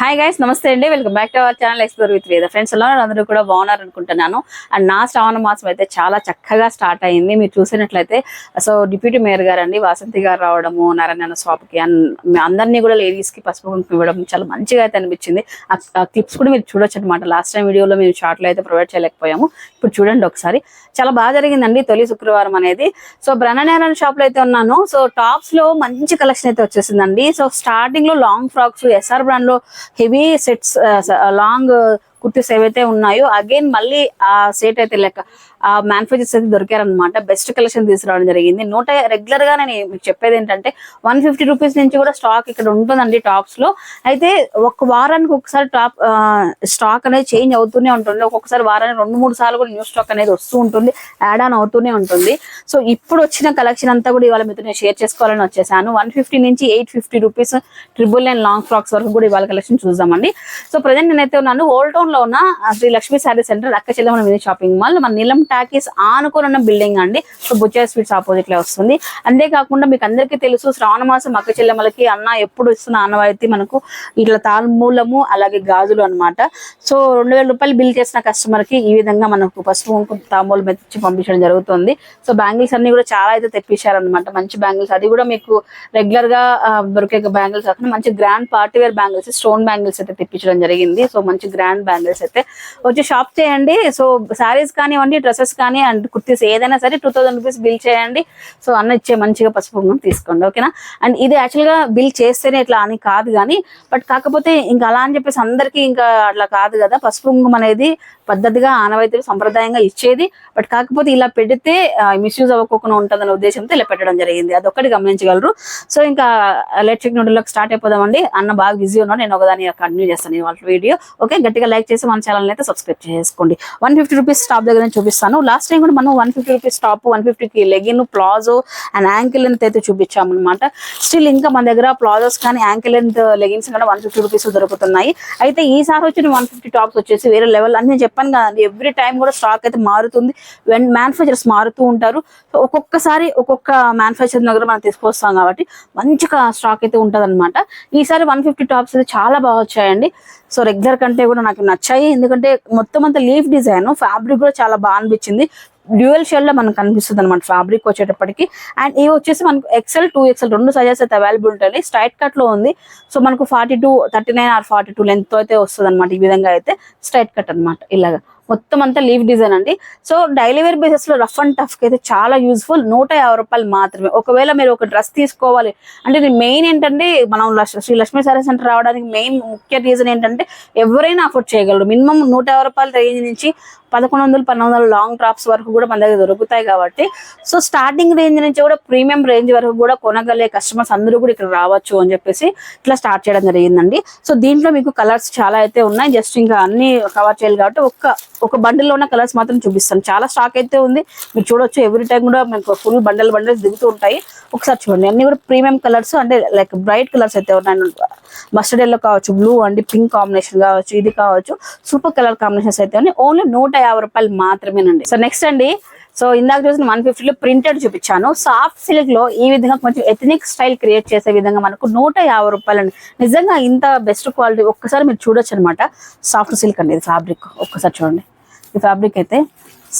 Hi guys నమస్తే అండి. Welcome back to our channel explore with Veda friends ఎలా అందరూ కూడా బాగున్నారు అనుకుంటున్నాను. అండ్ నా శ్రావణ మాసం అయితే చాలా చక్కగా స్టార్ట్ అయింది. మీరు చూసినట్లయితే సో డిప్యూటీ మేయర్ గారు అండి వాసంతి గారు రావడము నారాయణ షాప్కి అండ్ అందరినీ కూడా లేడీస్కి పసుపు కుంకుమ ఇవ్వడం చాలా మంచిగా అయితే అనిపించింది. ఆ క్లిప్స్ కూడా మీరు చూడొచ్చు అనమాట లాస్ట్ టైం వీడియోలో మేము షార్ట్లో అయితే ప్రొవైడ్ చేయలేకపోయాము. ఇప్పుడు చూడండి ఒకసారి. చాలా బాగా జరిగిందండి తొలి శుక్రవారం అనేది. సో బ్రహ్మనారాయణ షాప్లో అయితే ఉన్నాను. సో టాప్స్లో మంచి కలెక్షన్ అయితే వచ్చేసిందండి. సో స్టార్టింగ్లో లాంగ్ ఫ్రాక్స్ ఎస్ఆర్ బ్రాండ్లో హెవీ సెట్స్ లాంగ్ కుర్తీస్ ఏవైతే ఉన్నాయో అగైన్ మళ్ళీ ఆ సెట్ అయితే లెక్క. మ్యానుఫ్యాక్చర్స్ అయితే దొరికారనమాట బెస్ట్ కలెక్షన్ తీసుకురావడం జరిగింది. నూట రెగ్యులర్గా నేను మీకు చెప్పేది ఏంటంటే వన్ ఫిఫ్టీ రూపీస్ నుంచి కూడా స్టాక్ ఇక్కడ ఉంటుందండి టాప్స్లో. అయితే ఒక వారానికి ఒకసారి టాప్ స్టాక్ అనేది చేంజ్ అవుతూనే ఉంటుంది. ఒక్కొక్కసారి వారానికి రెండు మూడు సార్లు కూడా న్యూ స్టాక్ అనేది వస్తూ ఉంటుంది. యాడ్ ఆన్ అవుతూనే ఉంటుంది. సో ఇప్పుడు వచ్చిన కలెక్షన్ అంతా కూడా ఇవాళ మీతో నేను షేర్ చేసుకోవాలని వచ్చేసాను. వన్ ఫిఫ్టీ నుంచి eight fifty rupees triple nine long frocks వరకు కూడా ఇవాళ కలెక్షన్ చూద్దామండి. సో ప్రజెంట్ నేనైతే ఉన్నాను. ఓల్డ్ టౌన్లో ఉన్న శ్రీ లక్ష్మీ శారీ సెంటర్ అక్క చెల్లెమల షాపింగ్ మాల్. మన నీలం టాకీస్ ఆనుకొని ఉన్న బిల్డింగ్ అండి. సో బుచ్చా స్వీట్స్ ఆపోజిట్లో వస్తుంది. అంతేకాకుండా మీకు అందరికీ తెలుసు శ్రావణ మాసం అక్క చెల్లెమలకి అన్న ఎప్పుడు ఇస్తున్న ఆనవాయితీ మనకు ఇట్లా తాల్మూలము అలాగే గాజులు అన్నమాట. సో రెండు వేల రూపాయలు బిల్ చేసిన కస్టమర్కి ఈ విధంగా మనకు పసుపు తాంబూలు మెచ్చి పంపించడం జరుగుతుంది. సో బ్యాంగిల్స్ అన్ని కూడా చాలా అయితే తెప్పించారనమాట మంచి బ్యాంగిల్స్ అది కూడా మీకు రెగ్యులర్గా దొరికే బ్యాంగిల్స్ కాకుండా మంచి grand party wear bangles stone bangles అయితే తెప్పించడం జరిగింది. సో మంచి గ్రాండ్ బ్యాంగిల్స్ అయితే. వచ్చి షాప్ చేయండి. సో సారీస్ కానివ్వండి డ్రెస్సెస్ కానీ అండ్ కుర్తీస్ ఏదైనా సరే టూ థౌసండ్ రూపీస్ బిల్ చేయండి. సో అన్న ఇచ్చే మంచిగా పసుపు కుంకుమ తీసుకోండి ఓకేనా? అండ్ ఇది యాక్చువల్గా బిల్ చేస్తేనే ఇట్లా అని కాదు కానీ బట్ కాకపోతే ఇంకా అలా అని చెప్పేసి అందరికీ ఇంకా అట్లా కాదు కదా. పసుపు కుంకుమ అనేది పద్ధతిగా ఆనవాయితీ సంప్రదాయంగా ఇచ్చేది. బట్ కాకపోతే ఇలా పెడితే మిస్యూజ్ అవ్వకుండా ఉంటుందనే ఉద్దేశంతో ఇలా పెట్టడం జరిగింది. అదొక్కటి గమనించగలరు. సో ఇంకా ఎలక్ట్రిక్ నూడిల్లోకి స్టార్ట్ అయిపోదామండి. అన్న బాగా బిజీ ఉన్నాడు. నేను ఒకదాని కంటిన్యూ చేస్తాను వాళ్ళ వీడియో. ఓకే? గట్టిగా లైక్ చేసి మన ఛానల్ అయితే సబ్స్క్రైబ్ చేసుకోండి. వన్ ఫిఫ్టీ రూపీస్ టాప్ దగ్గర నేను చూపిస్తాను లాస్ట్ టైం కూడా మనం one fifty rupees top one ఫిఫ్టీకి legging palazzo and ankle length అయితే చూపించాము అనమాట స్టిల్ ఇంకా మన దగ్గర ప్లాజోస్ కానీ యాంకిల్ లెంత్ లెగిన్స్ కూడా వన్ ఫిఫ్టీ రూపీస్ దొరుకుతున్నాయి. అయితే ఈసారి వచ్చిన వన్ ఫిఫ్టీ టాప్స్ వచ్చేసి వేరే లెవెల్ అని నేను చెప్పాను కదండి ఎవ్రీ టైం కూడా స్టాక్ అయితే మారుతుంది. వెన్ మ్యానుఫ్యాక్చర్స్ మారుతూ ఉంటారు ఒక్కొక్కసారి ఒక్కొక్క మ్యానుఫ్యాక్చర్ దగ్గర మనం తీసుకొస్తాం కాబట్టి మంచిగా స్టాక్ అయితే ఉంటుంది ఈసారి వన్ ఫిఫ్టీ టాప్స్ అయితే చాలా బాగా వచ్చాయండి. సో రెగ్యులర్ కంటే కూడా నాకు నచ్చాయి. ఎందుకంటే మొత్తం అంతా లీఫ్ డిజైన్ ఫ్యాబ్రిక్ కూడా చాలా బాగా అనిపించింది. డ్యూయల్ షేడ్లో మనకు కనిపిస్తుంది అనమాట ఫ్యాబ్రిక్ వచ్చేటప్పటికి. అండ్ ఇవి వచ్చేసి మనకు ఎక్సెల్ టూ ఎక్సెల్ రెండు సైజెస్ అయితే అవైలబుల్ ఉంటాయి. స్ట్రైట్ కట్లో ఉంది. సో మనకు forty two thirty nine or forty two length అయితే వస్తుంది అనమాట ఈ విధంగా అయితే. స్ట్రైట్ కట్ అన్నమాట ఇలాగా. మొత్తం అంతా లీవ్ డిజైన్ అండి. సో డైలీ వేర్ బేసిస్లో రఫ్ అండ్ టఫ్కి అయితే చాలా యూస్ఫుల్. నూట యాభై రూపాయలు మాత్రమే. ఒకవేళ మీరు ఒక డ్రెస్ తీసుకోవాలి అంటే మెయిన్ ఏంటంటే మనం శ్రీ లక్ష్మీ సారీ సెంటర్ రావడానికి మెయిన్ ముఖ్య రీజన్ ఏంటంటే ఎవరైనా అఫోర్డ్ చేయగలరు. మినిమం నూట యాభై రూపాయల రేంజ్ నుంచి పదకొండు వందలు పన్నెండు వందల లాంగ్ టాప్స్ వరకు కూడా మన దగ్గర దొరుకుతాయి కాబట్టి. సో స్టార్టింగ్ రేంజ్ నుంచి కూడా ప్రీమియం రేంజ్ వరకు కూడా కొనగలిగే కస్టమర్స్ అందరూ కూడా ఇక్కడ రావచ్చు అని చెప్పేసి ఇట్లా స్టార్ట్ చేయడం జరిగిందండి. సో దీంట్లో మీకు కలర్స్ చాలా అయితే ఉన్నాయి. జస్ట్ ఇంకా అన్ని కవర్ చేయాలి కాబట్టి ఒక్క ఒక బండిల్లో ఉన్న కలర్స్ మాత్రం చూపిస్తాను. చాలా స్టాక్ అయితే ఉంది. మీరు చూడొచ్చు ఎవ్రీ టైం కూడా మీకు ఫుల్ బండల్ బండల్స్ దిగుతూ ఉంటాయి. ఒకసారి చూడండి అన్ని కూడా ప్రీమియం కలర్స్ అంటే లైక్ బ్రైట్ కలర్స్ అయితే ఉన్నాయి. మస్టర్డ్ ఎల్లో కావచ్చు బ్లూ అండి పింక్ కాంబినేషన్ కావచ్చు ఇది కావచ్చు సూపర్ కలర్ కాంబినేషన్స్ అయితే ఉన్నాయి. ఓన్లీ నూట యాభై రూపాయలు మాత్రమేనండి. సో నెక్స్ట్ అండి. సో ఇందాక చూసిన వన్ ఫిఫ్టీలో ప్రింటెడ్ చూపించాను. సాఫ్ట్ సిల్క్లో ఈ విధంగా కొంచెం ఎథనిక్ స్టైల్ క్రియేట్ చేసే విధంగా మనకు నూట యాభై రూపాయలండి. నిజంగా ఇంత బెస్ట్ క్వాలిటీ ఒక్కసారి మీరు చూడొచ్చు అనమాట సాఫ్ట్ సిల్క్ అండి ఇది ఫ్యాబ్రిక్ ఒక్కసారి చూడండి. ఈ ఫ్యాబ్రిక్ అయితే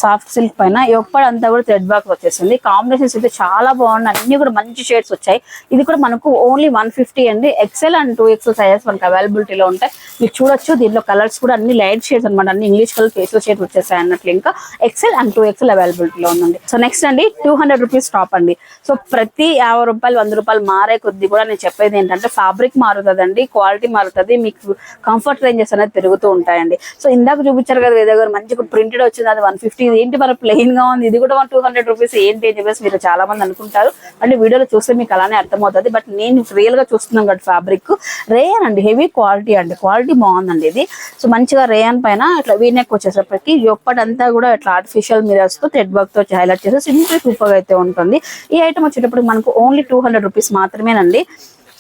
సాఫ్ట్ సిల్క్ పైన. ఎప్పటి అంతా కూడా థ్రెడ్ వర్క్ వచ్చేసింది కాంబినేషన్స్ అయితే చాలా బాగున్నాయి. అన్ని కూడా మంచి షేడ్స్ వచ్చాయి. ఇది కూడా మనకు ఓన్లీ వన్ ఫిఫ్టీ అండి. XL and two XL sizes మనకు అవైలబిలిటీలో ఉంటాయి. మీరు చూడొచ్చు దీంట్లో కలర్స్ కూడా అన్ని లైట్ షేడ్స్ అనమాట అన్ని ఇంగ్లీష్ కలర్ ఫేషియల్ షేడ్ వచ్చేసాయి అన్నట్లు ఇంకా ఎక్సెల్ అండ్ టూ ఎక్సెల్ అవైలబిలిటీలో ఉందండి. సో నెక్స్ట్ అండి టూ హండ్రెడ్ రూపీస్ టాప్ అండి. సో ప్రతి యాభై రూపాయలు వంద రూపాయలు మారే కొద్ది కూడా నేను చెప్పేది ఏంటంటే ఫ్యాబ్రిక్ మారుతుందండి క్వాలిటీ మారుతుంది మీకు కంఫర్ట్ రేంజెస్ అనేది పెరుగుతూ ఉంటాయండి. సో ఇందాక చూపించారు కదా వేరే మంచి ప్రింటెడ్ వచ్చింది అది వన్ ఫిఫ్టీ ఏంటి మరి ప్లెయిన్గా ఉంది? ఇది కూడా వన్ టూ హండ్రెడ్ రూపీస్ ఏంటి అని చెప్పేసి మీరు చాలా మంది అనుకుంటారు. అంటే వీడియోలో చూస్తే మీకు అలానే అర్థమవుతుంది. బట్ నేను రియల్గా చూస్తున్నాం కదా ఫ్యాబ్రిక్ రేయన్ అండి హెవీ క్వాలిటీ అండి. క్వాలిటీ బాగుందండి ఇది. సో మంచిగా రేయన్ పైన ఇట్లా వీనెక్ వచ్చేసరికి ఎప్పటింతా కూడా ఇట్లా ఆర్టిఫిషియల్ మిరర్స్తో థ్రెడ్ వర్క్తో హైలైట్ చేసి సింపుల్ సూపర్గా అయితే ఉంటుంది. ఈ ఐటమ్ వచ్చేటప్పుడు మనకు ఓన్లీ టూ హండ్రెడ్ రూపీస్ మాత్రమేనండి.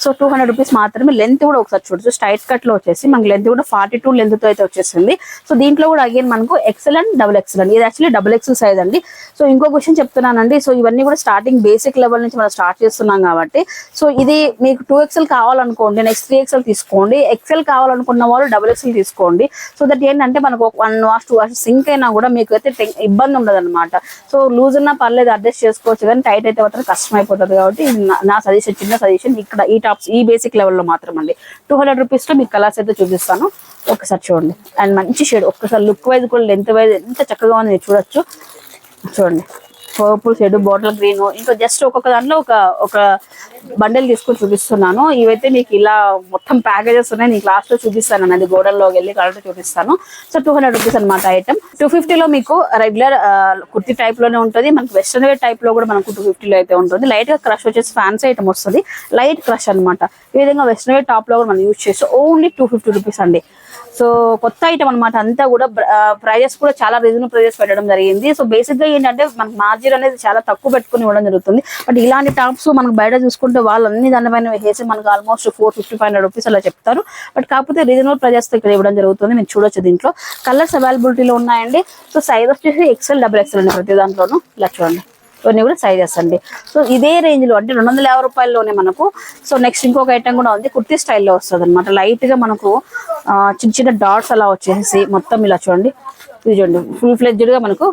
సో టూ హండ్రెడ్ రూపీస్ మాత్రమే లెంత్ కూడా ఒకసారి చూడొచ్చు స్ట్రైట్ కట్లో వచ్చేసి మనకి లెంత్ కూడా ఫార్టీ టూ లెంత్తో అయితే వచ్చేసింది. సో దీంట్లో కూడా అగైన్ మనకు ఎక్సెల్ అండ్ డబుల్ ఎక్సెల్ అండి. ఇది యాక్చువల్లీ డబుల్ ఎక్సెల్ సైజ్ అండి. సో ఇంకో క్వశ్చన్ చెప్తున్నానండి. సో ఇవన్నీ కూడా స్టార్టింగ్ బేసిక్ లెవెల్ నుంచి మనం స్టార్ట్ చేస్తున్నాం కాబట్టి. సో ఇది మీకు టూ ఎక్సెల్ కావాలనుకోండి నెక్స్ట్ త్రీ ఎక్సెల్ తీసుకోండి. ఎక్సెల్ కావాలనుకున్న వాళ్ళు డబుల్ ఎక్సెల్ తీసుకోండి. సో దట్ ఏంటంటే మనకు one wash two wash shrink అయినా కూడా మీకు అయితే ఇబ్బంది ఉండదు అనమాట సో లూజ్ ఉన్నా పర్లేదు అడ్జస్ట్ చేసుకోవచ్చు. కానీ టైట్ అయితే మాత్రం కష్టం అయిపోతుంది కాబట్టి నా- నా సజెషన్ చిన్న సజెషన్ ఇక్కడ ఈ టాప్స్ ఈ బేసిక్ లెవెల్లో మాత్రం అండి టూ హండ్రెడ్ రూపీస్లో మీకు కలర్స్ అయితే చూపిస్తాను. ఒకసారి చూడండి. అండ్ మంచి షేడ్ ఒక్కసారి లుక్ వైజ్ కూడా లెంత్ వైజ్ ఎంత చక్కగా ఉంది చూడొచ్చు. చూడండి. పర్పుల్ షేడ్ బాటిల్ గ్రీన్ ఇంకా జస్ట్ ఒక్కొక్క దాంట్లో ఒక ఒక బండల్ తీసుకొని చూపిస్తున్నాను. ఇవైతే మీకు ఇలా మొత్తం ప్యాకేజెస్ ఉన్నాయి. నీకు లాస్ట్లో చూపిస్తాను అది గోడల్లోకి వెళ్ళి కలర్ చూపిస్తాను. సో టూ హండ్రెడ్ రూపీస్ అనమాట ఐటమ్ టూ ఫిఫ్టీలో మీకు రెగ్యులర్ కుర్తి టైప్లోనే ఉంటుంది. మనకు వెస్ట్రన్ వేర్ టైప్లో కూడా మనకు టూ ఫిఫ్టీలో అయితే ఉంటుంది. లైట్గా క్రష్ వచ్చేసి ఫ్యాన్సీ ఐటమ్ వస్తుంది. లైట్ క్రష్ అన్నమాట. ఈ విధంగా వెస్ట్రన్ వేర్ టాప్లో కూడా మనం యూజ్ చేసి ఓన్లీ టూ ఫిఫ్టీ రూపీస్ అండి. సో కొత్త ఐటమ్ అనమాట అంతా కూడా ప్రైజెస్ కూడా చాలా రీజనబుల్ ప్రైజెస్ పెట్టడం జరిగింది. సో బేసిక్గా ఏంటంటే మనకి మార్జిన్ అనేది చాలా తక్కువ పెట్టుకుని ఇవ్వడం జరుగుతుంది. బట్ ఇలాంటి టాప్స్ మనకు బయట చూసుకుంటే వాళ్ళు అన్ని దానిపైన వేసి మనకు almost four fifty five hundred rupees అలా చెప్తారు. బట్ కాకపోతే రీజనబుల్ ప్రైజెస్ ఇక్కడ ఇవ్వడం జరుగుతుంది. మీరు చూడొచ్చు దీంట్లో. కలర్స్ అవైలబిలిటీలో ఉన్నాయండి. సో సైజ్ వచ్చేసి ఎక్సెల్ డబుల్ ఎక్సెల్ అండి ప్రతి దాంట్లోనూ. ఇలా చూడండి. ఇవన్నీ కూడా సైజెస్ అండి సో ఇదే రేంజ్లో అంటే రెండు వందల యాభై రూపాయల్లోనే మనకు సో నెక్స్ట్ ఇంకొక ఐటమ్ కూడా ఉంది కుర్తీ స్టైల్లో వస్తుంది అనమాట లైట్గా మనకు చిన్న చిన్న డాట్స్ అలా వచ్చేసి మొత్తం ఇలా చూడండి. ఇది చూడండి ఫుల్ ఫ్లెడ్జ్డ్గా మనకు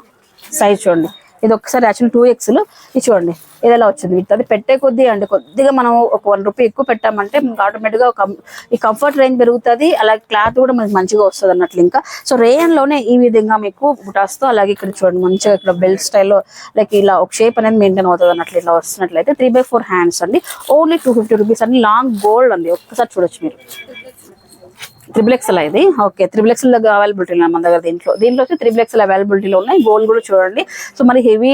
సైజ్ చూడండి. ఇది ఒకసారి యాక్చువల్ టూ ఎక్స్లు ఇది చూడండి ఇది ఎలా వచ్చింది? అది పెట్టే కొద్దీ అండి కొద్దిగా మనం ఒక వన్ రూపీ ఎక్కువ పెట్టామంటే మనకు ఆటోమేటిక్గా ఒక- ఈ కంఫర్ట్ రేంజ్ పెరుగుతుంది అలాగే క్లాత్ కూడా మనకి మంచిగా వస్తుంది అన్నట్లు ఇంకా. సో రేయన్లోనే ఈ విధంగా మీకు బుటాస్తో అలాగే ఇక్కడ చూడండి మంచిగా ఇక్కడ బెల్ట్ స్టైల్లో లైక్ ఇలా ఒక షేప్ అనేది మెయింటైన్ అవుతుంది అన్నట్లు ఇలా వస్తున్నట్లయితే త్రీ బై ఫోర్ హ్యాండ్స్ అండి. ఓన్లీ టూ ఫిఫ్టీ రూపీస్ అండి. లాంగ్ గోల్డ్ అండి. ఒక్కసారి చూడొచ్చు మీరు. త్రిబుల్ ఎక్స్ఎల్ ఇది. ఓకే త్రిబుల్ ఎక్స్ఎల్ అవైలబిలిటీ ఉన్నాయి మన దగ్గర దీంట్లో? దీంట్లో వచ్చి త్రిబుల్ ఎక్స్ఎల్ అవైలబిలిటీలో ఉన్నాయి. గోల్డ్ కూడా చూడండి. సో మరి హెవీ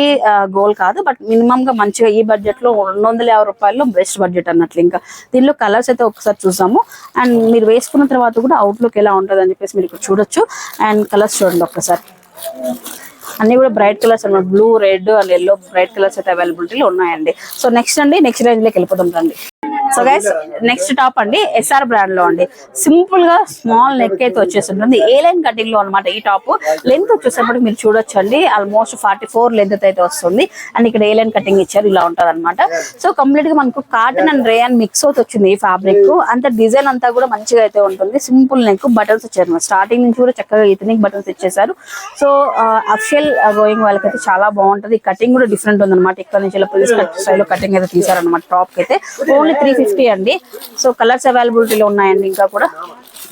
గోల్ కాదు బట్ మినిమం గా మంచిగా ఈ బడ్జెట్లో రెండు వందల యాభై రూపాయల్లో బెస్ట్ బడ్జెట్ అన్నట్లు. ఇంకా దీనిలో కలర్స్ అయితే ఒకసారి చూసాము. అండ్ మీరు వేసుకున్న తర్వాత కూడా అవుట్లుక్ ఎలా ఉంటుంది అని చెప్పేసి మీరు ఇక్కడ చూడొచ్చు. అండ్ కలర్స్ చూడండి ఒక్కసారి. అన్ని కూడా బ్రైట్ కలర్స్ అన్నమాట blue red and yellow bright colours అయితే అవైలబిలిటీలో ఉన్నాయండి. సో నెక్స్ట్ అండి నెక్స్ట్ రేంజ్లోకి వెళ్ళిపోతాం రండి. సో గైస్ నెక్స్ట్ టాప్ అండి ఎస్ఆర్ బ్రాండ్లో అండి. సింపుల్గా స్మాల్ నెక్ అయితే వచ్చేసింటుంది ఏ లైన్ కటింగ్లో అనమాట ఈ టాప్ లెంత్ వచ్చేసరికి మీరు చూడొచ్చు అండి ఆల్మోస్ట్ ఫార్టీ ఫోర్ లెంత్ అయితే వస్తుంది. అండ్ ఇక్కడ ఏ లైన్ కటింగ్ ఇచ్చారు ఇలా ఉంటది అనమాట సో కంప్లీట్గా మనకు కాటన్ అండ్ రేయన్ మిక్స్ అవుతూ వచ్చింది ఈ ఫ్యాబ్రిక్ అంత డిజైన్ అంతా కూడా మంచిగా అయితే ఉంటుంది. సింపుల్ నెక్ బటన్స్ వచ్చారు స్టార్టింగ్ నుంచి కూడా చక్కగా ఇతనికి బటన్స్ ఇచ్చేసారు సో అఫిషియల్ గోయింగ్ వాళ్ళకైతే చాలా బాగుంటది. కటింగ్ కూడా డిఫరెంట్ ఉంది అనమాట ఇక్కడ నుంచి ఇలా పోలీస్ కట్ స్టైల్ కటింగ్ అయితే తీసారనమాట టాప్ అయితే. ఓన్లీ త్రీ ఫిఫ్టీ అండి. సో కలర్స్ అవైలబిలిటీలో ఉన్నాయండి ఇంకా కూడా.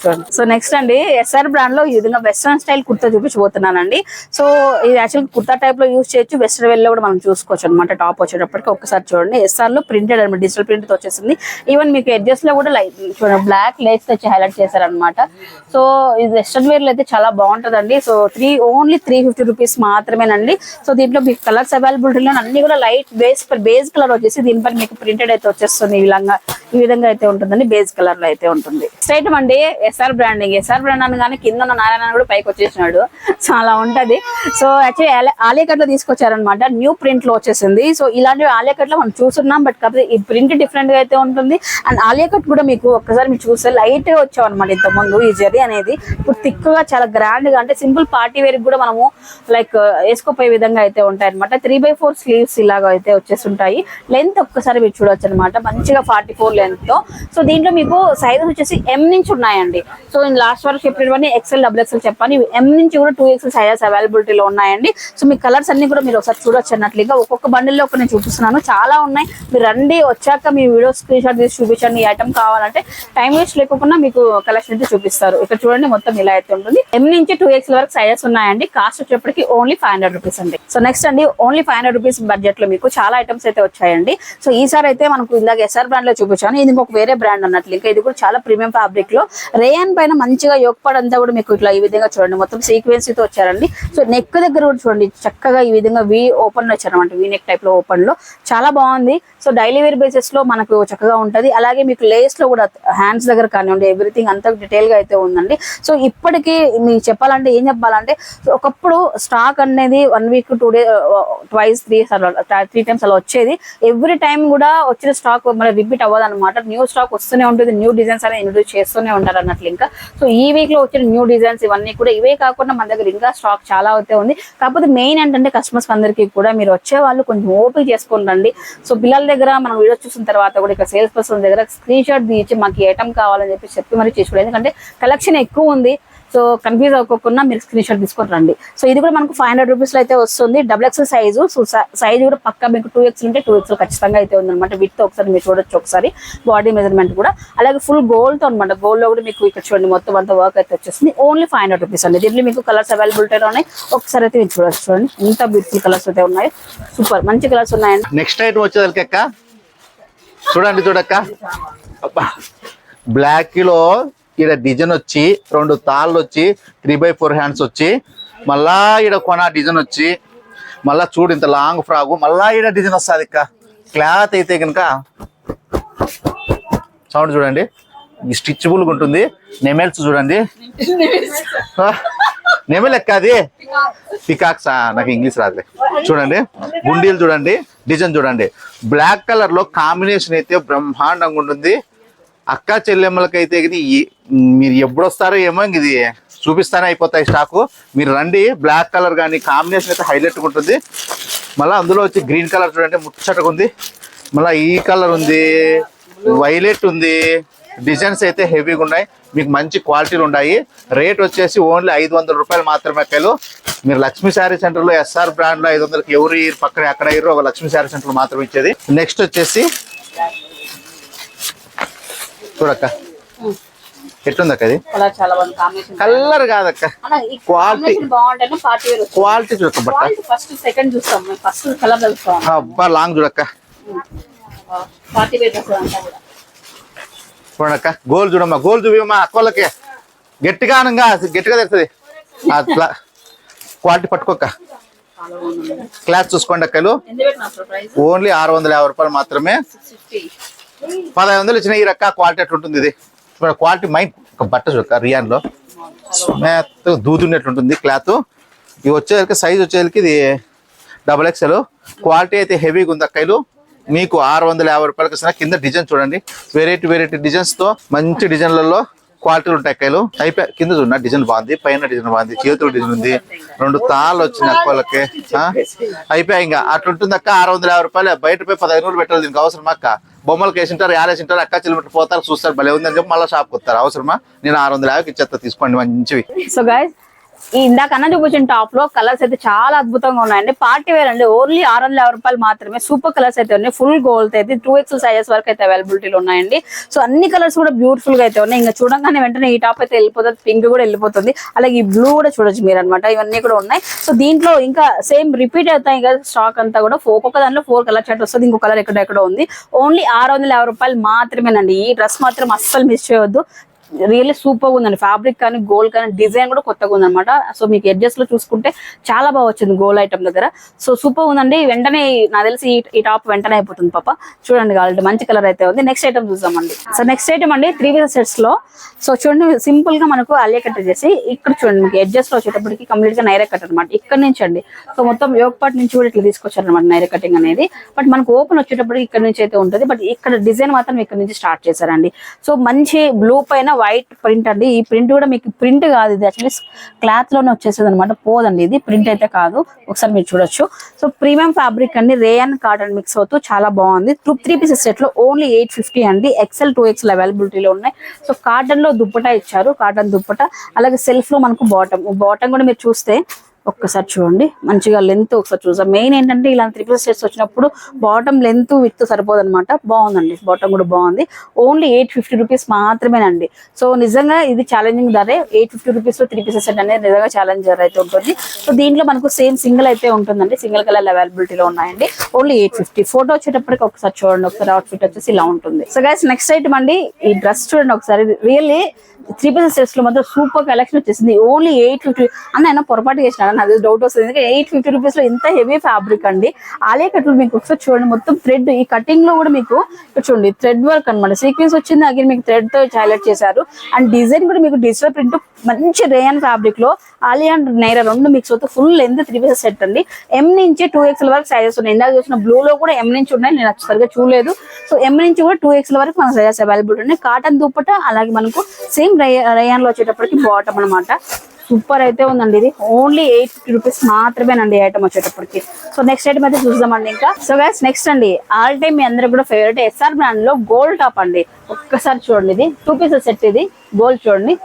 చూడండి సో నెక్స్ట్ అండి ఎస్ఆర్ బ్రాండ్లో ఈ విధంగా వెస్ట్రన్ స్టైల్ కుర్తా చూపించబోతున్నానండి. సో ఇది యాక్చువల్ కుర్తా టైప్లో యూస్ చేయొచ్చు. వెస్ట్రన్ వేల్లో కూడా మనం చూసుకోవచ్చు అనమాట టాప్ వచ్చేటప్పటికి ఒకసారి చూడండి. ఎస్ఆర్లో ప్రింటెడ్ అనమాట. డిజిటల్ ప్రింట్తో వచ్చేసింది. ఈవెన్ మీకు ఎడ్జెస్లో కూడా లైట్ చూడండి బ్లాక్ లేస్ వచ్చి హైలైట్ చేశారనమాట సో ఇది వెస్ట్రన్ వేర్లో అయితే చాలా బాగుంటదండి. So three only three fifty rupees మాత్రమేనండి. సో దీంట్లో మీకు కలర్స్ అవైలబిలిటీలో అన్ని కూడా లైట్ బేస్ బేస్ కలర్ వచ్చేసి దీనిపై మీకు ప్రింటెడ్ అయితే వచ్చేస్తుంది. ఈ విధంగా ఈ విధంగా అయితే ఉంటుందండి. బేస్ కలర్లో అయితే ఉంటుంది. స్ట్రైట్ అండి ఎస్ఆర్ బ్రాండింగ్ ఎస్ఆర్ బ్రాండ్ అనగానే కింద ఉన్న నారాయణ కూడా పైకి వచ్చేసినాడు. సో అలా ఉంటది. సో యాక్చువల్లీ ఆలియాకట్లో తీసుకొచ్చారనమాట న్యూ ప్రింట్లో వచ్చేసింది. సో ఇలాంటివి ఆలియాకట్లో మనం చూస్తున్నాం. బట్ కాకపోతే ఈ ప్రింట్ డిఫరెంట్గా అయితే ఉంటుంది. అండ్ ఆలియాకట్ కూడా మీకు ఒక్కసారి మీరు చూస్తే లైట్గా వచ్చాం అనమాట ఇంత ముందు ఈ జరీ అనేది. ఇప్పుడు థిక్గా చాలా గ్రాండ్గా అంటే సింపుల్ పార్టీ వేర్ కూడా మనము లైక్ వేసుకోపోయే విధంగా అయితే ఉంటాయి అనమాట త్రీ బై ఫోర్ స్లీవ్స్ ఇలాగా అయితే వచ్చేస్తుంటాయి. లెంత్ ఒక్కసారి మీరు చూడొచ్చు అనమాట మంచిగా ఫార్టీ ఫోర్ లెంత్తో. సో దీంట్లో మీకు సైజెస్ వచ్చేసి ఎం నుంచి ఉన్నాయండి. సో నేను లాస్ట్ వరకు చెప్పినవన్నీ ఎక్సెల్ డబుల్ ఎక్సెల్ చెప్పాను ఇవి ఎం నుంచి కూడా టూ ఎక్సెల్ సైజెస్ అవైలబిలిటీలో ఉన్నాయండి. సో మీ కలర్స్ అన్ని కూడా మీరు ఒకసారి చూడొచ్చు అన్నట్లుగా. ఒక్కొక్క బండిల్లో ఒక నేను చూపిస్తున్నాను. చాలా ఉన్నాయి. మీరు రండి వచ్చాక మీ వీడియో స్క్రీన్ షాట్ తీసి చూపించండి. ఈ ఐటమ్ కావాలంటే టైం వేస్ట్ లేకుండా మీకు కలెక్షన్ అయితే చూపిస్తారు. ఇక్కడ చూడండి మొత్తం ఇలా అయితే ఉంటుంది. ఎం నుంచి టూ ఎక్స్ వరకు సైజెస్ ఉన్నాయండి. కాస్ట్ వచ్చేప్పటికి ఓన్లీ ఫైవ్ హండ్రెడ్ రూపీస్ అండి. సో నెక్స్ట్ అండి ఓన్లీ ఫైవ్ హండ్రెడ్ రూపీస్ బడ్జెట్లో మీకు చాలా ఐటమ్స్ అయితే వచ్చాయండి. సో ఈసారి అయితే మనకు ఇందాక ఎస్ఆర్ బ్రాండ్లో చూపించాను. ఇది ఇంకొక వేరే బ్రాండ్ అన్నట్లు ఇంకా ఇది కూడా చాలా ప్రీమియం ఫ్యాబ్రిక్లో. రేయన్ పైన మంచిగా యోగపడ అంతా కూడా మీకు ఇట్లా ఈ విధంగా చూడండి. మొత్తం సీక్వెన్స్తో వచ్చారండి. సో నెక్ దగ్గర కూడా చూడండి. చక్కగా ఈ విధంగా వి ఓపెన్లో వచ్చారనమాట వి నెక్ టైప్లో ఓపెన్లో. చాలా బాగుంది. సో డైలీ వేర్ బేసిస్లో మనకు చక్కగా ఉంటది. అలాగే మీకు లేస్లో కూడా హ్యాండ్స్ దగ్గర కానివ్వండి ఎవ్రీథింగ్ అంతా డీటెయిల్గా అయితే ఉందండి. సో ఇప్పటికీ మీకు చెప్పాలంటే ఏం చెప్పాలంటే ఒకప్పుడు స్టాక్ అనేది one week two day twice three three times అలా వచ్చేది. ఎవ్రీ టైం కూడా వచ్చిన స్టాక్ మరి రిపీట్ అవ్వదు అనమాట న్యూ స్టాక్ వస్తూనే ఉంటుంది. న్యూ డిజైన్స్ అనేది ఇంట్రొడ్యూస్ చేస్తూనే ఉంటారు అన్నట్లు ఇంకా. సో ఈ వీక్లో వచ్చిన న్యూ డిజైన్స్ ఇవన్నీ కూడా ఇవే కాకుండా మన దగ్గర ఇంకా స్టాక్ చాలా అయితే ఉంది. కాకపోతే మెయిన్ ఏంటంటే కస్టమర్స్ అందరికీ కూడా మీరు వచ్చే వాళ్ళు కొంచెం ఓపిక చేసుకుని రండి. సో పిల్లల దగ్గర మనం వీడియో చూసిన తర్వాత కూడా ఇక్కడ సేల్స్ పర్సన్ దగ్గర స్క్రీన్ షాట్ తీసి మాకు ఐటమ్ కావాలని చెప్పి చెప్పి మరి చేసుకోండి ఎందుకంటే కలెక్షన్ ఎక్కువ ఉంది. సో కన్ఫ్యూజ్ అవ్వకుండా మీరు స్క్రీన్ షాట్ తీసుకొని రండి. సో ఇది కూడా మనకు ఫైవ్ హండ్రెడ్ రూపీస్లో అయితే వస్తుంది. Double X size so size కూడా పక్కా మీకు టూ ఎక్స్ ఉంటే టూ ఎక్స్ ఖచ్చితంగా అయితే ఉందన్నమాట. విత్ ఒకసారి మీరు చూడొచ్చు ఒకసారి. బాడీ మెజర్మెంట్ కూడా. అలాగే ఫుల్ గోల్డ్ అనమాట గోల్డ్లో కూడా మీకు ఇక్కడ చూడండి మొత్తం అంత వర్క్ అయితే వచ్చేసింది. ఓన్లీ ఫైవ్ హండ్రెడ్ రూపీస్ అండి. దీంట్లో మీకు కలర్స్ అవైలబిలిటీ ఉన్నాయి. ఒకసారి అయితే మీరు చూడొచ్చు చూడండి. ఎంత బ్యూటిఫుల్ కలర్స్ అయితే ఉన్నాయి. సూపర్ మంచి కలర్స్ ఉన్నాయండి. నెక్స్ట్ ఐటమ్ వచ్చేదానికి అక్క. చూడండి చూడక్క. బ్లాక్లో ఈడ డిజైన్ వచ్చి రెండు తాళ్ళు వచ్చి త్రీ బై ఫోర్ హ్యాండ్స్ వచ్చి మళ్ళా ఈడ కొన డిజైన్ వచ్చి మళ్ళా చూడు ఇంత లాంగ్ ఫ్రాగు మళ్ళా ఈడ డిజైన్ వస్తుంది అక్క. క్లాత్ అయితే కనుక సౌండ్ చూడండి. స్టిచ్బుల్ ఉంటుంది. నెమెల్స్ చూడండి. నెమెల్ ఎక్క అది. పికాక్స్ నాకు ఇంగ్లీష్ రాదులే. చూడండి. గుండీలు చూడండి. డిజైన్ చూడండి. బ్లాక్ కలర్లో కాంబినేషన్ అయితే బ్రహ్మాండంగా ఉంటుంది. అక్క చెల్లెమ్మలకైతే ఇది మీరు ఎప్పుడు వస్తారో ఏమో ఇది చూపిస్తానే అయిపోతాయి స్టాకు మీరు రండి బ్లాక్ కలర్ కానీ కాంబినేషన్ అయితే హైలైట్గా ఉంటుంది. మళ్ళీ అందులో వచ్చి గ్రీన్ కలర్ చూడండి ముచ్చటగా ఉంది. మళ్ళీ ఈ కలర్ ఉంది వైలెట్ ఉంది. డిజైన్స్ అయితే హెవీగా ఉన్నాయి. మీకు మంచి క్వాలిటీలు ఉన్నాయి. రేట్ వచ్చేసి ఓన్లీ ఐదు వందల రూపాయలు మాత్రమే కిలో మీరు లక్ష్మీ శారీ సెంటర్లో ఎస్ఆర్ బ్రాండ్లో ఐదు వందలకి ఎవరు పక్కన ఎక్కడ ఇయ్యరు ఒక లక్ష్మీ శారీ సెంటర్ మాత్రం ఇచ్చేది. నెక్స్ట్ వచ్చేసి చూడక్క. ఎట్లుందక్క ఇది? కలర్ కాదక్క. వేర్ క్వాలిటీ చూడక్క బట్ట. క్వాలిటీ ఫస్ట్ సెకండ్ చూస్తాం ఫస్ట్ కలర్ తెలుస్తాం. అబ్బా లాంగ్ చూడక్క. చూడక్క గోల్ చూడమ్మా. గోల్ చూపిమ్మా అక్కోళ్ళకి. గట్టిగా అనంగా గట్టిగా తెస్తుంది అట్లా. క్వాలిటీ పట్టుకోక్క. క్లాత్ చూసుకోండి అక్కలు ఓన్లీ ఆరు వందల యాభై రూపాయలు మాత్రమే. పదహైదు వందలు ఇచ్చిన ఈ రక్క క్వాలిటీ ఎట్లుంటుంది ఇది? క్వాలిటీ మైండ్ ఒక బట్ట చూడక్క రియాన్లో మెత్తగా దూదున్నట్లుంటుంది క్లాత్. ఇవి వచ్చేసరికి సైజ్ వచ్చేసరికి ఇది డబల్ ఎక్స్ఎల్ క్వాలిటీ అయితే హెవీగా ఉంది అక్కలు మీకు ఆరు వందల యాభై రూపాయలకి ఇస్తున్న కింద డిజైన్ చూడండి. వెరైటీ వెరైటీ డిజైన్స్తో మంచి డిజైన్లలో క్వాలిటీలు ఉంటాయి అక్కలు అయిపోయి కింద చూడండి డిజైన్ బాగుంది పైన డిజైన్ బాగుంది చేతులు డిజైన్ ఉంది. రెండు తాళ్ళు వచ్చిన అక్కలకి అయిపోయాయి ఇంకా. అట్లుంటుంది అక్క ఆరు వందల యాభై రూపాయలు. బయట పోయి పదహైదు రోజులు పెట్టాలి దీనికి అవసరం అక్క? బొమ్మలు వేసింటారు యాలేసింటారు అక్క కిలోమీటర్ పోతారు చూస్తారు భలే ఉందని చెప్పి మళ్ళీ షాప్కి వస్తారు. అవసరమా? నేను ఆరు వందల యాభైకి ఇచ్చేస్తా తీసుకోండి మంచివి. సో గైస్ ఈ ఇందాక అన్న చూపించిన టాప్లో కలర్స్ అయితే చాలా అద్భుతంగా ఉన్నాయండి. పార్టీ వేర్ అండి ఓన్లీ ఆరు వందల యాభై రూపాయలు మాత్రమే. సూపర్ కలర్స్ అయితే ఉన్నాయి. ఫుల్ గోల్డ్ అయితే టూ ఎక్స్ సైజెస్ వరకు అయితే అవైలబిలిటీలో ఉన్నాయండి. సో అన్ని కలర్స్ కూడా బ్యూటిఫుల్గా అయితే ఉన్నాయి. ఇంకా చూడంగానే వెంటనే ఈ టాప్ అయితే వెళ్ళిపోతుంది. పింక్ కూడా వెళ్ళిపోతుంది. అలాగే ఈ బ్లూ కూడా చూడొచ్చు మీరు అనమాట ఇవన్నీ కూడా ఉన్నాయి. సో దీంట్లో ఇంకా సేమ్ రిపీట్ అవుతాయి కదా స్టాక్ అంతా కూడా. ఒక్కొక్క దాంట్లో ఫోర్ కలర్ చార్ట్ వస్తుంది. ఇంకో కలర్ ఎక్కడ ఎక్కడ ఉంది. ఓన్లీ ఆరు వందల యాభై రూపాయలు మాత్రమేనండి. ఈ డ్రెస్ మాత్రం అస్సలు మిస్ చేయవద్దు రియల్లీ సూపర్ ఉందండి. ఫ్యాబ్రిక్ కానీ గోల్డ్ కానీ డిజైన్ కూడా కొత్తగా ఉందన్నమాట. సో మీకు ఎడ్జెస్లో చూసుకుంటే చాలా బాగా వచ్చింది గోల్డ్ ఐటమ్ దగ్గర. సో సూపర్ ఉందండి. వెంటనే నాకు తెలిసి ఈ- టాప్ వెంటనే అయిపోతుంది పాప. చూడండి కావాలంటే మంచి కలర్ అయితే ఉంది. నెక్స్ట్ ఐటమ్ చూద్దామండి. సో నెక్స్ట్ ఐటమ్ అండి త్రీ పీసెస్ సెట్స్లో. సో చూడండి సింపుల్గా మనకు అల్లే కట్ చేసి ఇక్కడ చూడండి మీకు ఎడ్జెస్లో వచ్చేటప్పటికి కంప్లీట్గా నైరే కట్ అనమాట ఇక్కడ నుంచి అండి. సో మొత్తం యోగపాటి నుంచి కూడా ఇట్లా తీసుకొచ్చారనమాట నైరే కటింగ్ అనేది. బట్ మనకు ఓపెన్ వచ్చేటప్పటికి ఇక్కడ నుంచి అయితే ఉంటుంది. బట్ ఇక్కడ డిజైన్ మాత్రం ఇక్కడ నుంచి స్టార్ట్ చేశారండి. సో మంచి బ్లూ పైన వైట్ ప్రింట్ అండి. ఈ ప్రింట్ కూడా మీకు ప్రింట్ కాదు. ఇది యాక్చువల్లీ క్లాత్లోనే వచ్చేసేది అనమాట పోదండి ఇది. ప్రింట్ అయితే కాదు. ఒకసారి మీరు చూడొచ్చు. సో ప్రీమియం ఫ్యాబ్రిక్ అండి. రేయన్ కాటన్ మిక్స్ అవుతూ చాలా బాగుంది. టూ త్రీ పీసెస్ సెట్లో ఓన్లీ ఎయిట్ ఫిఫ్టీ అండి. ఎక్సెల్ టూ ఎక్స్ఎల్ అవైలబిలిటీలో ఉన్నాయి. సో కాటన్లో దుప్పట ఇచ్చారు. కాటన్ దుప్పట. అలాగే సెల్ఫ్లో మనకు బాటమ్ బాటమ్ కూడా మీరు చూస్తే ఒక్కసారి చూడండి. మంచిగా లెంత్ ఒకసారి చూసాం మెయిన్ ఏంటంటే ఇలాంటి త్రిపుల్ సెట్స్ వచ్చినప్పుడు బాటమ్ లెంత్ విత్ సరిపోదు అనమాట బాగుందండి. బాటమ్ కూడా బాగుంది. ఓన్లీ ఎయిట్ ఫిఫ్టీ రూపీస్ మాత్రమేనండి. సో నిజంగా ఇది ఛాలెంజింగ్ ధరే. ఎయిట్ ఫిఫ్టీ రూపీస్లో త్రీ పీసెస్ సెట్ అనేది నిజంగా ఛాలెంజ్ ధర అయితే ఉంటుంది. సో దీంట్లో మనకు సేమ్ సింగిల్ అయితే ఉంటుందండి. సింగిల్ కలర్ అవైలబిలిటీలో ఉన్నాయండి. ఓన్లీ ఎయిట్ ఫిఫ్టీ ఫోటో వచ్చేటప్పటికి ఒకసారి చూడండి. ఒకసారి అవుట్ ఫిట్ వచ్చేసి ఇలా ఉంటుంది. సో గైస్ నెక్స్ట్ ఐటమ్ అండి. ఈ డ్రెస్ చూడండి ఒకసారి. రియల్లీ త్రీ పీసెస్ సెట్స్లో మాత్రం సూపర్ కలెక్షన్ వచ్చేసింది. ఓన్లీ ఎయిట్ ఫిఫ్టీ అన్న అయినా పొరపాటు చేసిన నాకు డౌట్ వస్తుంది. ఎందుకంటే ఎయిట్ ఫిఫ్టీ రూపీస్లో ఇంత హెవీ ఫ్యాబ్రిక్ అండి. ఆలియా కట్లు మీకు ఒకసారి చూడండి. మొత్తం థ్రెడ్ ఈ కటింగ్లో కూడా మీకు చూడండి థ్రెడ్ వర్క్ అనమాట సీక్వెన్స్ వచ్చింది. అగైన్ మీకు థ్రెడ్తో హైలైట్ చేశారు. అండ్ డిజైన్ కూడా మీకు డిజిటల్ ప్రింట్ మంచి రేయన్ ఫ్యాబ్రిక్లో ఆలియా అండ్ నైరా రెండు మిక్స్ అవుతాయి full length three pieces set అండి. ఎం నుంచి టూ ఎక్స్ఎల్ వరకు సైజెస్ ఉన్నాయి. ఇందాక చూసిన బ్లూ లో కూడా ఎం నుంచి ఉన్నాయి. నేను అది సరిగా చూడలేదు. సో ఎం నుంచి కూడా టూ ఎక్స్ఎల్ వరకు మన సైజెస్ అవైలబుల్ ఉన్నాయి. కాటన్ దుప్పట అలాగే మనకు సేమ్ రేయన్లో వచ్చేటప్పటికి బాటమ్ అన్నమాట. సూపర్ అయితే ఉందండి ఇది. ఓన్లీ ఎయిట్ ఫిఫ్టీ రూపీస్ మాత్రమేనండి ఐటమ్ వచ్చేటప్పటికి. సో నెక్స్ట్ ఐటమ్ అయితే చూద్దామండి ఇంకా. సో గైస్ నెక్స్ట్ అండి. ఆల్ టైమ్ మీ అందరికి కూడా ఫేవరెట్ ఎస్ఆర్ బ్రాండ్లో గోల్డ్ టాప్ అండి. ఒక్కసారి చూడండి ఇది. టూ పీసెస్ సెట్ ఇది. గోల్డ్ చూడండి.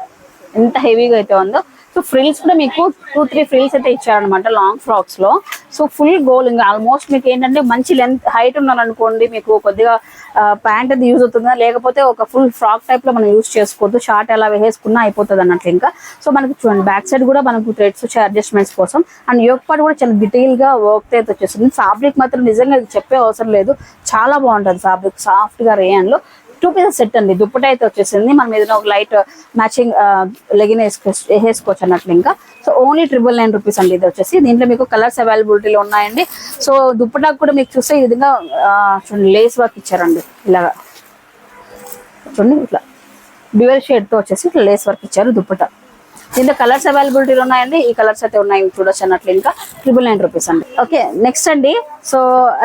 ఎంత హెవీగా అయితే ఉందో. సో ఫ్రిల్స్ కూడా మీకు టూ త్రీ ఫ్రిల్స్ అయితే ఇచ్చారనమాట లాంగ్ ఫ్రాక్స్లో. సో ఫుల్ గోల్ ఇంకా ఆల్మోస్ట్ మీకు ఏంటంటే మంచి లెంత్ హైట్ ఉన్నారనుకోండి మీకు కొద్దిగా ప్యాంట్ అది యూజ్ అవుతుందా? లేకపోతే ఒక ఫుల్ ఫ్రాక్ టైప్లో మనం యూజ్ చేసుకోవద్దు. షార్ట్ ఎలా వేసుకున్నా అయిపోతుంది అన్నట్లు ఇంకా. సో మనకి చూడండి బ్యాక్ సైడ్ కూడా మనకు థ్రెడ్స్ వచ్చే అడ్జస్ట్మెంట్స్ కోసం. అండ్ యోక్ పాటు కూడా చాలా డీటెయిల్గా వర్క్ అయితే వచ్చేస్తుంది. ఫ్యాబ్రిక్ మాత్రం నిజంగా చెప్పే అవసరం లేదు. చాలా బాగుంటుంది ఫ్యాబ్రిక్ సాఫ్ట్గా రేయన్లో. టూ పీసెస్ సెట్ అండి. దుప్పట అయితే వచ్చేసింది. మనం ఏదైనా ఒక లైట్ మ్యాచింగ్ లెగిన్ వేసుకోవచ్చు అన్నట్లు ఇంకా. So only triple nine rupees అండి ఇది వచ్చేసి. దీంట్లో మీకు కలర్స్ అవైలబిలిటీలో ఉన్నాయండి. సో దుప్పటాకు కూడా మీకు చూస్తే ఈ విధంగా చూడండి లేస్ వర్క్ ఇచ్చారండి. ఇలాగా చూడండి ఇట్లా. డ్యూయల్ షేడ్తో వచ్చేసి ఇట్లా లేస్ వర్క్ ఇచ్చారు దుప్పట. దీంట్లో కలర్స్ అవైలబిలిటీలో ఉన్నాయండి. ఈ కలర్స్ అయితే ఉన్నాయి. చూడొచ్చు అన్నట్లు ఇంకా ట్రిపుల్ నైన్ రూపీస్ అండి. ఓకే నెక్స్ట్ అండి. సో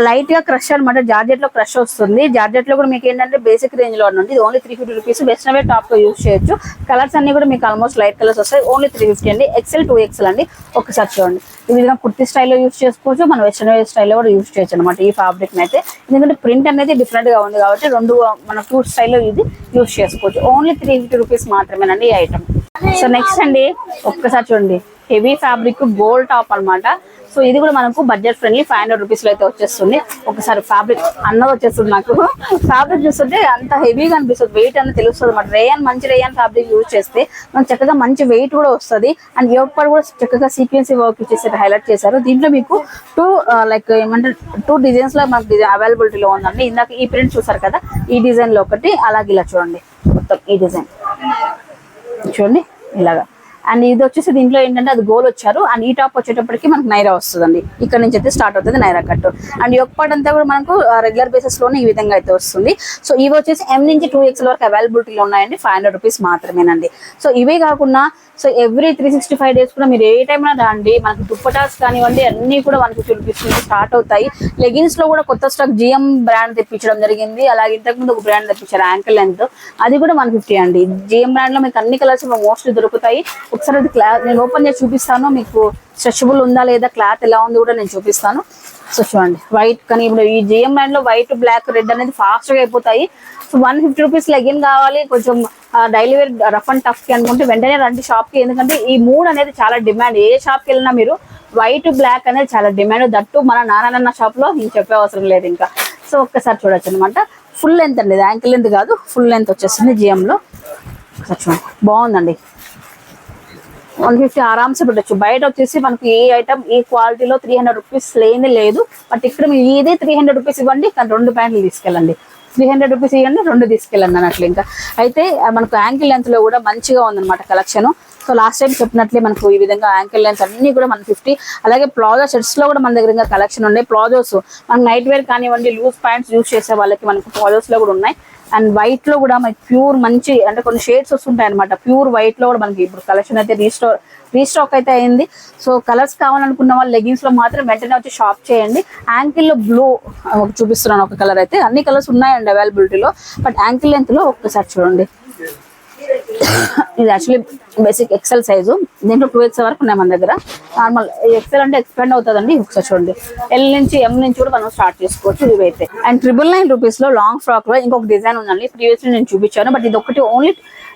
లైట్గా క్రష్ అనమాట జార్జెట్లో క్రష్ వస్తుంది. జార్జెట్లో కూడా మీకు ఏంటంటే బేసిక్ రేంజ్లో ఉంది ఇది only three fifty rupees western టాప్లో యూస్ చేయొచ్చు. కలర్స్ అన్ని కూడా మీకు ఆల్మోస్ట్ లైట్ కలర్స్ వస్తాయి. ఓన్లీ త్రీ ఫిఫ్టీ అండి. ఎక్సెల్ టూ ఎక్సెల్ అండి. ఒకసారి చూడండి. ఈ విధంగా కుర్తి స్టైల్లో యూస్ చేసుకోవచ్చు. మనం వెస్ట్రన్ వేర్ స్టైల్లో కూడా యూస్ చేయొచ్చు అనమాట ఈ ఫ్యాబ్రిక్ని అయితే. ఎందుకంటే ప్రింట్ అనేది డిఫరెంట్గా ఉంది కాబట్టి రెండు మన టూ స్టైల్లో ఇది యూస్ చేసుకోవచ్చు. ఓన్లీ త్రీ ఫిఫ్టీ రూపీస్ మాత్రమేనండి ఈ ఐటమ్ సో నెక్స్ట్ అండి ఒక్కసారి చూడండి. హెవీ ఫ్యాబ్రిక్ గోల్డ్ టాప్ అనమాట సో ఇది కూడా మనకు బడ్జెట్ ఫ్రెండ్లీ ఫైవ్ హండ్రెడ్ రూపీస్లో అయితే వచ్చేస్తుంది. ఒకసారి ఫ్యాబ్రిక్ అన్నది వచ్చేస్తుంది నాకు. ఫ్యాబ్రిక్ చూస్తుంటే అంత హెవీగా అనిపిస్తుంది. వెయిట్ అనేది తెలుస్తుంది అనమాట రేయన్ మంచి రేయన్ ఫ్యాబ్రిక్ యూజ్ చేస్తే మనం చక్కగా మంచి వెయిట్ కూడా వస్తుంది. అండ్ యోగపాడు కూడా చక్కగా సీక్వెన్సీ వర్క్ ఇచ్చేసి హైలైట్ చేశారు. దీంట్లో మీకు టూ లైక్ ఏమంటే టూ డిజైన్స్లో మనకు అవైలబిలిటీలో ఉందండి. ఇందాక ఈ ప్రింట్ చూసారు కదా? ఈ డిజైన్లో ఒకటి అలాగే ఇలా చూడండి. మొత్తం ఈ డిజైన్ చూడండి ఇలాగా. అండ్ ఇది వచ్చేసి దీంట్లో ఏంటంటే అది గోల్ వచ్చారు. అండ్ ఈ టాప్ వచ్చేటప్పటికి మనకు నైరా వస్తుందండి. ఇక్కడ నుంచి అయితే స్టార్ట్ అవుతుంది నైరా కట్ అండ్ యొక్క పార్ట్ అంతా కూడా మనకు రెగ్యులర్ బేసిస్లోనే ఈ విధంగా అయితే వస్తుంది. సో ఇవి వచ్చేసి ఎం నుంచి టూ ఎక్స్ వరకు అవైలబిలిటీలో ఉన్నాయండి. ఫైవ్ హండ్రెడ్ రూపీస్ మాత్రమేనండి. సో ఇవే కాకుండా so every three sixty five days కూడా మీరు ఏ టైం రండి మనకి దుప్పటాస్ కానివ్వండి అన్ని కూడా వన్ ఫిఫ్టీ రూపీస్ నుంచి స్టార్ట్ అవుతాయి. లెగిన్స్లో కూడా కొత్త స్టాక్ జిఎం బ్రాండ్ తెప్పించడం జరిగింది. అలాగే ఇంతకు ముందు ఒక బ్రాండ్ తెప్పించారు యాంకిల్ లెంత్ అది కూడా వన్ ఫిఫ్టీ అండి. జిఎం బ్రాండ్లో మీకు అన్ని కలర్స్ మోస్ట్లీ దొరుకుతాయి. ఒకసారి అది క్లాత్ నేను ఓపెన్ చేసి చూపిస్తాను. మీకు స్ట్రెచబుల్ ఉందా లేదా క్లాత్ ఎలా ఉంది కూడా నేను చూపిస్తాను. సో చూడండి వైట్ కానీ ఇప్పుడు ఈ జిఎం లైన్లో వైట్ బ్లాక్ రెడ్ అనేది ఫాస్ట్గా అయిపోతాయి. So one fifty rupees legging కావాలి. కొంచెం డైలీ వేర్ రఫ్ అండ్ టఫ్కి అనుకుంటే వెంటనే రండి షాప్కి ఎందుకంటే ఈ మూడ్ అనేది చాలా డిమాండ్ ఏ షాప్కి వెళ్ళినా మీరు వైట్ బ్లాక్ అనేది చాలా డిమాండ్ దట్టు మన నారాయణ షాప్లో నేను చెప్పే అవసరం లేదు ఇంకా. సో ఒక్కసారి చూడొచ్చు అనమాట ఫుల్ లెంత్ అండి. ఇది యాంకిల్ లెంత్ కాదు. ఫుల్ లెంత్ వచ్చేస్తుంది జిఎం లో. చూడండి. బాగుందండి. వన్ ఫిఫ్టీ ఆరామ్సే పెట్టచ్చు. బయట వచ్చేసి మనకి ఏ ఐటమ్ ఈ క్వాలిటీలో త్రీ హండ్రెడ్ రూపీస్ లేని లేదు. బట్ ఇక్కడ మీరు ఇదే త్రీ హండ్రెడ్ రూపీస్ ఇవ్వండి కానీ రెండు ప్యాంట్లు తీసుకెళ్ళండి. త్రీ హండ్రెడ్ రూపీస్ ఇవ్వండి రెండు తీసుకెళ్ళండి అన్నట్లు ఇంకా. అయితే మనకు యాంకిల్ లెంత్లో కూడా మంచిగా ఉందన్నమాట కలెక్షన్ సో లాస్ట్ టైం చెప్పినట్లే మనకు ఈ విధంగా యాంకిల్ లెన్స్ అన్ని కూడా మన ఫిఫ్టీ అలాగే ప్లాజో షర్ట్స్లో కూడా మన దగ్గర ఇంకా కలెక్షన్ ఉన్నాయి. ప్లాజోస్ మనకు నైట్ వేర్ కానివ్వండి లూజ్ ప్యాంట్స్ యూస్ చేసే వాళ్ళకి మనకు ప్లాజోస్లో కూడా ఉన్నాయి. అండ్ వైట్లో కూడా మనకి ప్యూర్ మంచి అంటే కొన్ని షేడ్స్ వస్తుంటాయి అనమాట ప్యూర్ వైట్లో కూడా మనకి ఇప్పుడు కలెక్షన్ అయితే రీస్టోర్ రీస్టాక్ అయితే అయింది. సో కలర్స్ కావాలనుకున్న వాళ్ళు లెగిన్స్లో మాత్రం వెంటనే వచ్చి షాప్ చేయండి. యాంకిల్లో బ్లూ చూపిస్తున్నాను ఒక కలర్ అయితే. అన్ని కలర్స్ ఉన్నాయండి అవైలబిలిటీలో బట్ యాంకిల్ లెంత్లో ఒక్కసారి చూడండి. ఇది యాక్చువల్లీ బేసిక్ ఎక్సెల్ సైజు దీంట్లో టూ ఎక్స్ వరకు ఉన్నాయి మన దగ్గర. నార్మల్ ఎక్సెల్ అంటే ఎక్స్పెండ్ అవుతుందండి. ఒకసారి చూడండి. ఎల్ నుంచి ఎం నుంచి కూడా మనం స్టార్ట్ చేసుకోవచ్చు ఇవైతే. అండ్ ట్రిపుల్ నైన్ రూపీస్లో లాంగ్ ఫ్రాక్లో ఇంకొక డిజైన్ ఉందండి. ప్రీవియస్లీ నేను చూపించాను బట్ ఇది ఒకటి ఓన్లీ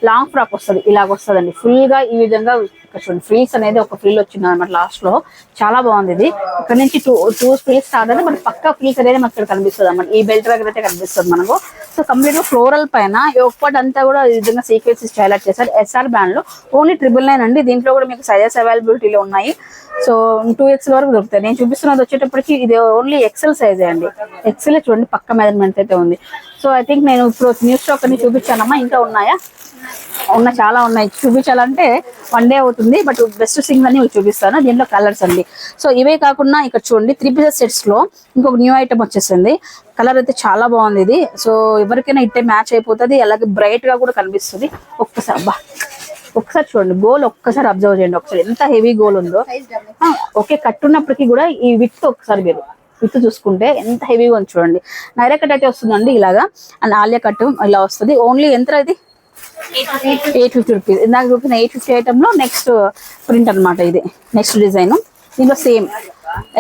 లాంగ్ ఫ్రాక్ వస్తుంది. ఇలాగ వస్తుందండి. ఫుల్గా ఈ విధంగా ఇక్కడ చూడండి. ఫ్రీల్స్ అనేది ఒక ఫ్రీల్ వచ్చింది అనమాట లాస్ట్లో. చాలా బాగుంది ఇది. ఇక్కడ నుంచి టూ టూ ఫ్రీల్స్ స్టార్ట్ అయితే మనకి పక్క ఫ్రీల్స్ అనేది మనకి ఇక్కడ కనిపిస్తుంది అనమాట ఈ బెల్ట్ దగ్గర అయితే కనిపిస్తుంది మనకు. సో కంప్లీట్గా ఫ్లోరల్ పైన ఒకటి అంతా కూడా ఈ విధంగా సీక్వెన్స్ హైలైట్ చేశారు. ఎస్ఆర్ బ్రాండ్లో ఓన్లీ ట్రిపుల్ నైన్ అండి. దీంట్లో కూడా మీకు సైజెస్ అవైలబిలిటీలో ఉన్నాయి. సో టూ ఎక్స్ఎల్ వరకు దొరుకుతాయి. నేను చూపిస్తున్నది వచ్చేటప్పటికి ఇది ఓన్లీ ఎక్సెల్ సైజే అండి. ఎక్సెల్ చూడండి పక్క మెజర్మెంట్ అయితే ఉంది. సో ఐ థింక్ నేను ఇప్పుడు న్యూస్ స్టాక్ అని చూపించానమ్మా. ఇంకా ఉన్నాయా? ఉన్న చాలా ఉన్నాయి. చూపించాలంటే వన్ డే అవుతుంది బట్ బెస్ట్ సింగ్ అని మీకు చూపిస్తాను. దీంట్లో కలర్స్ అండి. సో ఇవే కాకుండా ఇక్కడ చూడండి త్రీ పీసెస్ సెట్స్లో ఇంకొక న్యూ ఐటమ్ వచ్చేసింది. కలర్ అయితే చాలా బాగుంది ఇది. సో ఎవరికైనా ఇట్టే మ్యాచ్ అయిపోతుంది అలాగే బ్రైట్గా కూడా కనిపిస్తుంది. ఒక్కసారి అబ్బా ఒక్కసారి చూడండి గోల్ ఒక్కసారి అబ్జర్వ్ చేయండి. ఒకసారి ఎంత హెవీ గోల్ ఉందో. ఒకే కట్టున్నప్పటికీ కూడా ఈ విత్ ఒకసారి మీరు విత్ చూసుకుంటే ఎంత హెవీగా ఉంది చూడండి. నైరా కట్ అయితే వస్తుందండి ఇలాగా. అండ్ ఆలియా కట్ ఇలా వస్తుంది. ఓన్లీ ఎంత ఇది? ఎయిట్ ఫిఫ్టీ రూపీస్ ఇందాక చూపిన ఎయిట్ ఫిఫ్టీ ఐటమ్లో నెక్స్ట్ ప్రింట్ అనమాట ఇది. నెక్స్ట్ డిజైన్ దీంట్లో సేమ్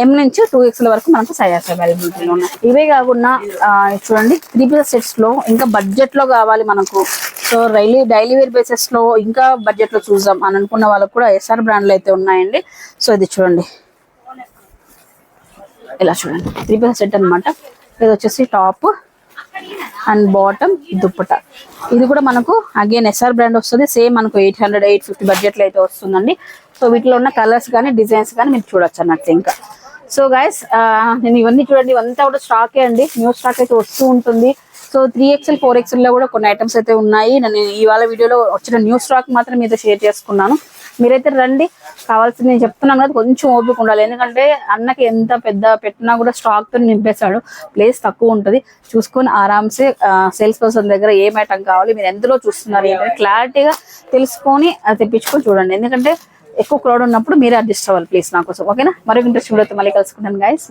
ఎం నుంచి టూ ఎక్స్ వరకు మనకు సైజెస్ అవైలబిలిటీలో ఉన్నాయి. ఇవే కాకుండా చూడండి త్రీ పీసెస్ సెట్స్లో ఇంకా బడ్జెట్లో కావాలి మనకు. సో డైలీ డైలీ వేర్ బేసెస్లో ఇంకా బడ్జెట్లో చూద్దాం అని అనుకున్న వాళ్ళకు కూడా ఎస్ఆర్ బ్రాండ్లు అయితే ఉన్నాయండి. సో ఇది చూడండి. ఇలా చూడండి. త్రీ పీసెస్ సెట్ అనమాట ఇది వచ్చేసి టాప్ అండ్ బాటమ్ దుప్పట. ఇది కూడా మనకు అగైన్ ఎస్ఆర్ బ్రాండ్ వస్తుంది. సేమ్ మనకు ఎయిట్ హండ్రెడ్ ఎయిట్ ఫిఫ్టీ బడ్జెట్లో అయితే వస్తుందండి. సో వీటిలో ఉన్న కలర్స్ కానీ డిజైన్స్ కానీ మీరు చూడొచ్చు అన్నట్టు ఇంకా. సో గైస్ నేను ఇవన్నీ చూడండి. ఇవంతా కూడా స్టాకే అండి. న్యూ స్టాక్ అయితే వస్తూ ఉంటుంది. సో త్రీ ఎక్స్ఎల్ ఫోర్ ఎక్స్ఎల్లో కూడా కొన్ని ఐటమ్స్ అయితే ఉన్నాయి. నేను ఇవాళ వీడియోలో వచ్చిన న్యూ స్టాక్ మాత్రం మీతో షేర్ చేసుకున్నాను. మీరైతే రండి. కావాల్సింది నేను చెప్తున్నాను కదా కొంచెం ఓపిక ఉండాలి. ఎందుకంటే అన్నకి ఎంత పెద్ద పెట్టినా కూడా స్టాక్తో నింపేశాడు. ప్లేస్ తక్కువ ఉంటది. చూసుకొని ఆరామ్సే సేల్స్ పర్సన్ దగ్గర ఏం ఐటమ్ కావాలి మీరు ఎందులో చూస్తున్నారు ఏంటంటే క్లారిటీగా తెలుసుకొని అది తెప్పించుకొని చూడండి. ఎందుకంటే ఎక్కువ క్రౌడ్ ఉన్నప్పుడు మీరే అడ్జస్ట్ అవ్వాలి ప్లీజ్ నా కోసం. ఓకేనా మరొక ఇంట్రెస్ట్ వీడియోతో మళ్ళీ కలుసుకుంటాను గైస్